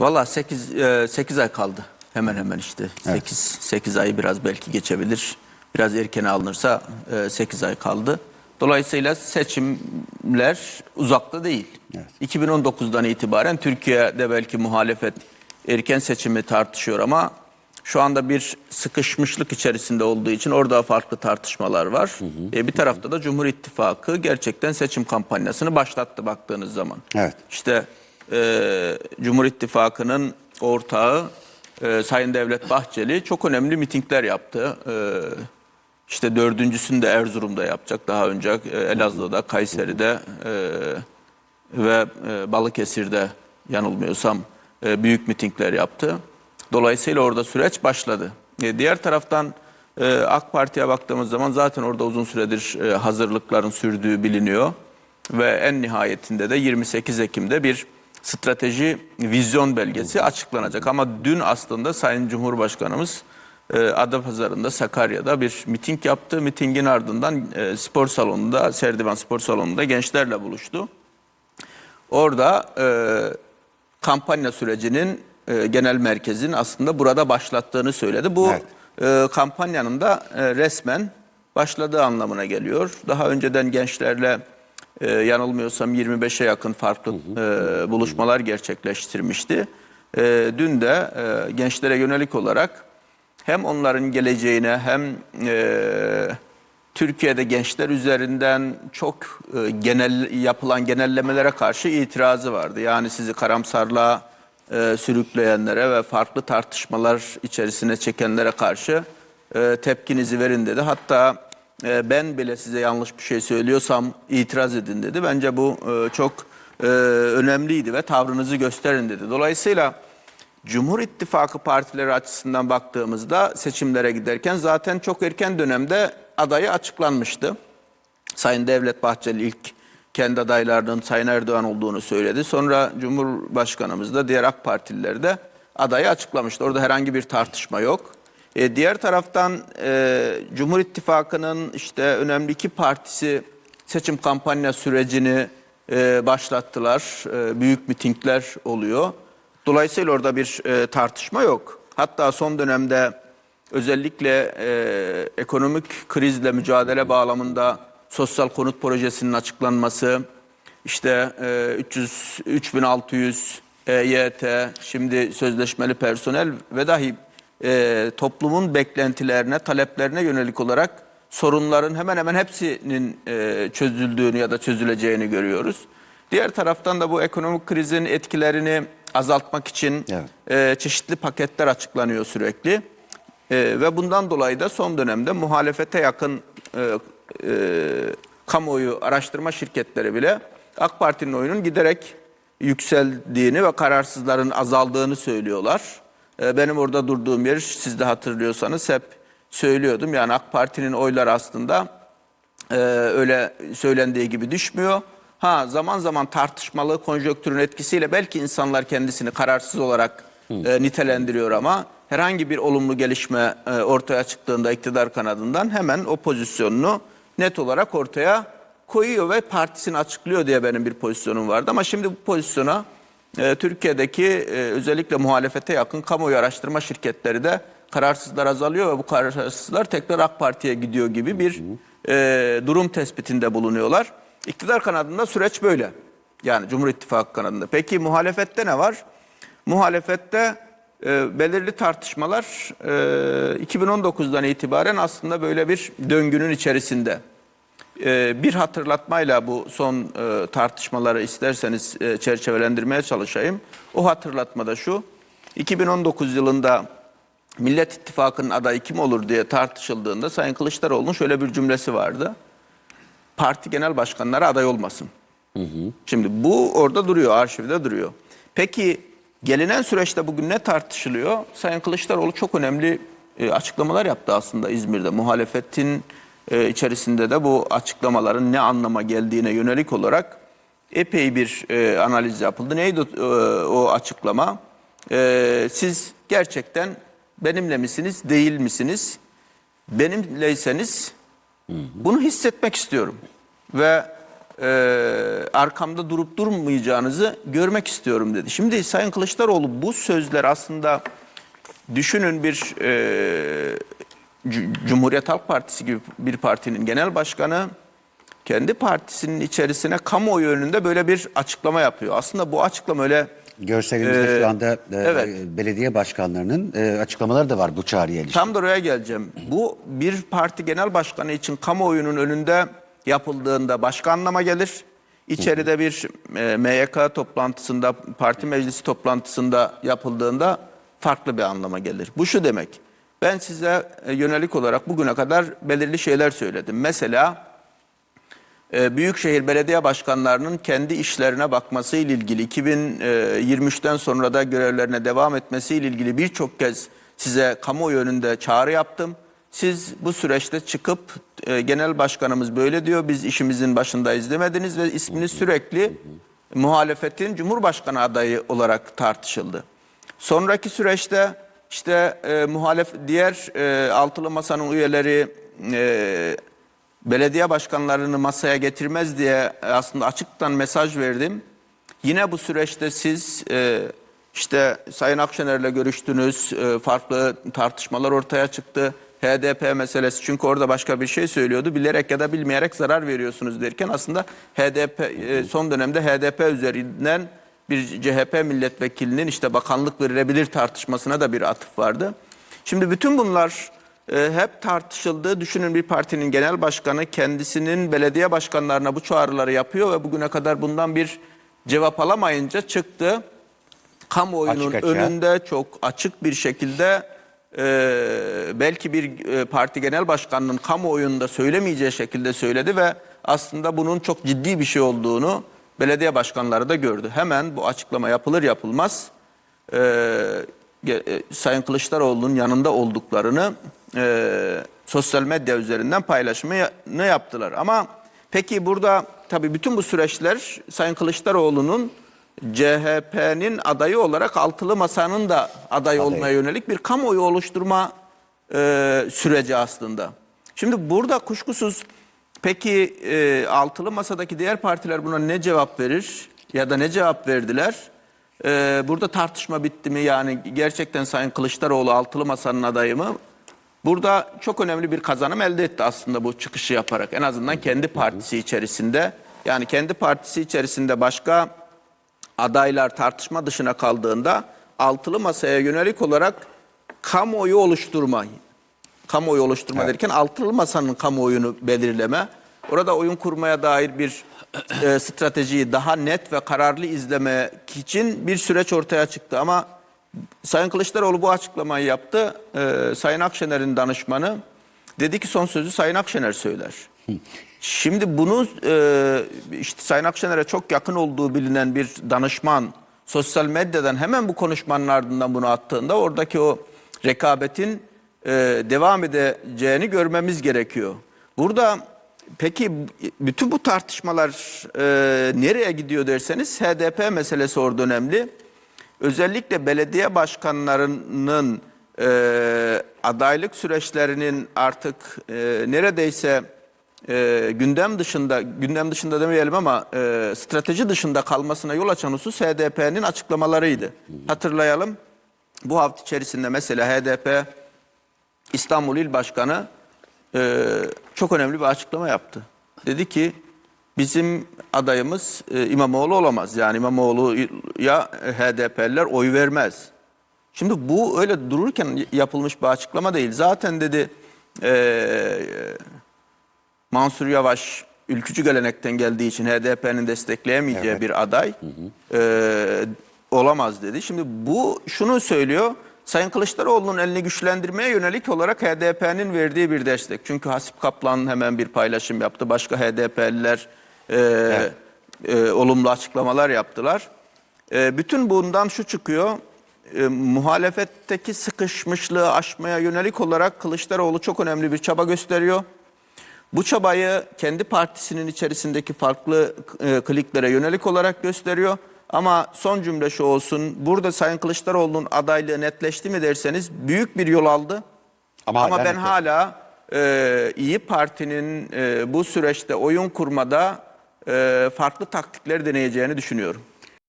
Valla 8 8 ay kaldı. Hemen hemen işte. 8 8 ayı biraz belki geçebilir. Biraz erken alınırsa 8 ay kaldı. Dolayısıyla seçimler uzakta değil. 2019'dan itibaren Türkiye'de belki muhalefet erken seçimi tartışıyor ama şu anda bir sıkışmışlık içerisinde olduğu için orada farklı tartışmalar var. E, bir tarafta da Cumhur İttifakı gerçekten seçim kampanyasını başlattı baktığınız zaman. Evet. İşte e, Cumhur İttifakı'nın ortağı e, Sayın Devlet Bahçeli çok önemli mitingler yaptı. E, işte dördüncüsünü de Erzurum'da yapacak daha önce e, Elazığ'da, Kayseri'de e, ve e, Balıkesir'de yanılmıyorsam e, büyük mitingler yaptı. Dolayısıyla orada süreç başladı. E, diğer taraftan e, AK Parti'ye baktığımız zaman zaten orada uzun süredir e, hazırlıkların sürdüğü biliniyor. Ve en nihayetinde de 28 Ekim'de bir strateji vizyon belgesi açıklanacak. Ama dün aslında Sayın Cumhurbaşkanımız e, Adapazarı'nda Sakarya'da bir miting yaptı. Mitingin ardından e, spor salonunda, Serdivan Spor Salonu'nda gençlerle buluştu. Orada e, kampanya sürecinin e, genel merkezin aslında burada başlattığını söyledi. Bu Evet. e, kampanyanın da e, resmen başladığı anlamına geliyor. Daha önceden gençlerle e, yanılmıyorsam 25'e yakın farklı e, buluşmalar gerçekleştirmişti. E, dün de e, gençlere yönelik olarak hem onların geleceğine hem e, Türkiye'de gençler üzerinden çok e, genel yapılan genellemelere karşı itirazı vardı. Yani sizi karamsarlığa e, sürükleyenlere ve farklı tartışmalar içerisine çekenlere karşı e, tepkinizi verin dedi. Hatta e, ben bile size yanlış bir şey söylüyorsam itiraz edin dedi. Bence bu e, çok e, önemliydi ve tavrınızı gösterin dedi. Dolayısıyla Cumhur İttifakı partileri açısından baktığımızda seçimlere giderken zaten çok erken dönemde adayı açıklanmıştı. Sayın Devlet Bahçeli ilk kendi adaylarının Sayın Erdoğan olduğunu söyledi. Sonra Cumhurbaşkanımız da diğer AK Partililer de adayı açıklamıştı. Orada herhangi bir tartışma yok. E, diğer taraftan e, Cumhur İttifakı'nın işte önemli iki partisi seçim kampanya sürecini e, başlattılar. E, büyük mitingler oluyor. Dolayısıyla orada bir e, tartışma yok. Hatta son dönemde özellikle e, ekonomik krizle mücadele bağlamında sosyal konut projesinin açıklanması, işte e, 300, 3600 EYT, şimdi sözleşmeli personel ve dahi e, toplumun beklentilerine, taleplerine yönelik olarak sorunların hemen hemen hepsinin e, çözüldüğünü ya da çözüleceğini görüyoruz. Diğer taraftan da bu ekonomik krizin etkilerini azaltmak için Evet. e, çeşitli paketler açıklanıyor sürekli. E, ve bundan dolayı da son dönemde muhalefete yakın e, e, kamuoyu araştırma şirketleri bile AK Parti'nin oyunun giderek yükseldiğini ve kararsızların azaldığını söylüyorlar. E, benim orada durduğum yer siz de hatırlıyorsanız hep söylüyordum. Yani AK Parti'nin oyları aslında e, öyle söylendiği gibi düşmüyor. Ha zaman zaman tartışmalı konjonktürün etkisiyle belki insanlar kendisini kararsız olarak e, nitelendiriyor ama herhangi bir olumlu gelişme e, ortaya çıktığında iktidar kanadından hemen o pozisyonunu net olarak ortaya koyuyor ve partisini açıklıyor diye benim bir pozisyonum vardı. Ama şimdi bu pozisyona e, Türkiye'deki e, özellikle muhalefete yakın kamuoyu araştırma şirketleri de kararsızlar azalıyor ve bu kararsızlar tekrar AK Parti'ye gidiyor gibi bir e, durum tespitinde bulunuyorlar. İktidar kanadında süreç böyle. Yani Cumhur İttifakı kanadında. Peki muhalefette ne var? Muhalefette e, belirli tartışmalar e, 2019'dan itibaren aslında böyle bir döngünün içerisinde. E, bir hatırlatmayla bu son e, tartışmaları isterseniz e, çerçevelendirmeye çalışayım. O hatırlatmada şu. 2019 yılında Millet İttifakı'nın adayı kim olur diye tartışıldığında Sayın Kılıçdaroğlu'nun şöyle bir cümlesi vardı. Parti genel başkanları aday olmasın. Şimdi bu orada duruyor, arşivde duruyor. Peki gelinen süreçte bugün ne tartışılıyor? Sayın Kılıçdaroğlu çok önemli e, açıklamalar yaptı aslında İzmir'de. Muhalefetin e, içerisinde de bu açıklamaların ne anlama geldiğine yönelik olarak epey bir e, analiz yapıldı. Neydi e, o açıklama? E, siz gerçekten benimle misiniz, değil misiniz? Benimleyseniz bunu hissetmek istiyorum. Ve e, arkamda durup durmayacağınızı görmek istiyorum dedi. Şimdi Sayın Kılıçdaroğlu bu sözler aslında düşünün bir e, Cumhuriyet Halk Partisi gibi bir partinin genel başkanı kendi partisinin içerisine kamuoyu önünde böyle bir açıklama yapıyor. Aslında bu açıklama öyle Görselimizde Ee, şu anda e, evet. belediye başkanlarının e, açıklamaları da var bu çağrıya ilişkin. Tam da oraya geleceğim. Bu bir parti genel başkanı için kamuoyunun önünde yapıldığında başka anlama gelir. İçeride bir e, MYK toplantısında, parti meclisi toplantısında yapıldığında farklı bir anlama gelir. Bu şu demek. Ben size e, yönelik olarak bugüne kadar belirli şeyler söyledim. Mesela e, Büyükşehir Belediye Başkanlarının kendi işlerine bakması ile ilgili 2023'ten sonra da görevlerine devam etmesi ile ilgili birçok kez size kamuoyu önünde çağrı yaptım. Siz bu süreçte çıkıp e, genel başkanımız böyle diyor biz işimizin başındayız demediniz ve isminiz sürekli muhalefetin cumhurbaşkanı adayı olarak tartışıldı. Sonraki süreçte işte e, muhalef diğer e, altılı masanın üyeleri e, belediye başkanlarını masaya getirmez diye aslında açıktan mesaj verdim. Yine bu süreçte siz e, işte Sayın Akşener'le görüştünüz, e, farklı tartışmalar ortaya çıktı. HDP meselesi çünkü orada başka bir şey söylüyordu. Bilerek ya da bilmeyerek zarar veriyorsunuz derken aslında HDP e, son dönemde HDP üzerinden bir CHP milletvekilinin işte bakanlık verilebilir tartışmasına da bir atıf vardı. Şimdi bütün bunlar e, hep tartışıldı. Düşünün bir partinin genel başkanı kendisinin belediye başkanlarına bu çağrıları yapıyor ve bugüne kadar bundan bir cevap alamayınca çıktı. Kamuoyunun Açık önünde çok açık bir şekilde e, belki bir e, parti genel başkanının kamuoyunda söylemeyeceği şekilde söyledi ve aslında bunun çok ciddi bir şey olduğunu belediye başkanları da gördü. Hemen bu açıklama yapılır yapılmaz e, e, Sayın Kılıçdaroğlu'nun yanında olduklarını e, sosyal medya üzerinden paylaşımını yaptılar. Ama peki burada tabii bütün bu süreçler Sayın Kılıçdaroğlu'nun CHP'nin adayı olarak altılı masanın da aday olmaya yönelik bir kamuoyu oluşturma e, süreci aslında. Şimdi burada kuşkusuz peki e, altılı masadaki diğer partiler buna ne cevap verir ya da ne cevap verdiler? E, burada tartışma bitti mi? Yani gerçekten Sayın Kılıçdaroğlu altılı masanın adayı mı? Burada çok önemli bir kazanım elde etti aslında bu çıkışı yaparak. En azından kendi partisi içerisinde. Yani kendi partisi içerisinde başka adaylar tartışma dışına kaldığında altılı masaya yönelik olarak kamuoyu oluşturma, kamuoyu oluşturma derken altılı masanın kamuoyunu belirleme, orada oyun kurmaya dair bir e, stratejiyi daha net ve kararlı izlemek için bir süreç ortaya çıktı. Ama Sayın Kılıçdaroğlu bu açıklamayı yaptı. E, Sayın Akşener'in danışmanı dedi ki son sözü Sayın Akşener söyler. Şimdi bunu e, işte Sayın Akşener'e çok yakın olduğu bilinen bir danışman sosyal medyadan hemen bu konuşmanın ardından bunu attığında oradaki o rekabetin e, devam edeceğini görmemiz gerekiyor. Burada peki bütün bu tartışmalar e, nereye gidiyor derseniz HDP meselesi orada önemli. Özellikle belediye başkanlarının e, adaylık süreçlerinin artık e, neredeyse e, gündem dışında, gündem dışında demeyelim ama e, strateji dışında kalmasına yol açan husus HDP'nin açıklamalarıydı. Hatırlayalım bu hafta içerisinde mesela HDP İstanbul İl Başkanı e, çok önemli bir açıklama yaptı. Dedi ki bizim adayımız e, İmamoğlu olamaz. Yani İmamoğlu'ya HDP'liler oy vermez. Şimdi bu öyle dururken yapılmış bir açıklama değil. Zaten dedi e, Mansur Yavaş ülkücü gelenekten geldiği için HDP'nin destekleyemeyeceği Evet. bir aday e, olamaz dedi. Şimdi bu şunu söylüyor. Sayın Kılıçdaroğlu'nun elini güçlendirmeye yönelik olarak HDP'nin verdiği bir destek. Çünkü Hasip Kaplan hemen bir paylaşım yaptı. Başka HDP'liler e, e, olumlu açıklamalar yaptılar. E, bütün bundan şu çıkıyor. E, muhalefetteki sıkışmışlığı aşmaya yönelik olarak Kılıçdaroğlu çok önemli bir çaba gösteriyor. Bu çabayı kendi partisinin içerisindeki farklı e, kliklere yönelik olarak gösteriyor. Ama son cümle şu olsun. Burada Sayın Kılıçdaroğlu'nun adaylığı netleşti mi derseniz büyük bir yol aldı. Ama Ama, ben hala e, İyi Parti'nin e, bu süreçte oyun kurmada e, farklı taktikler deneyeceğini düşünüyorum.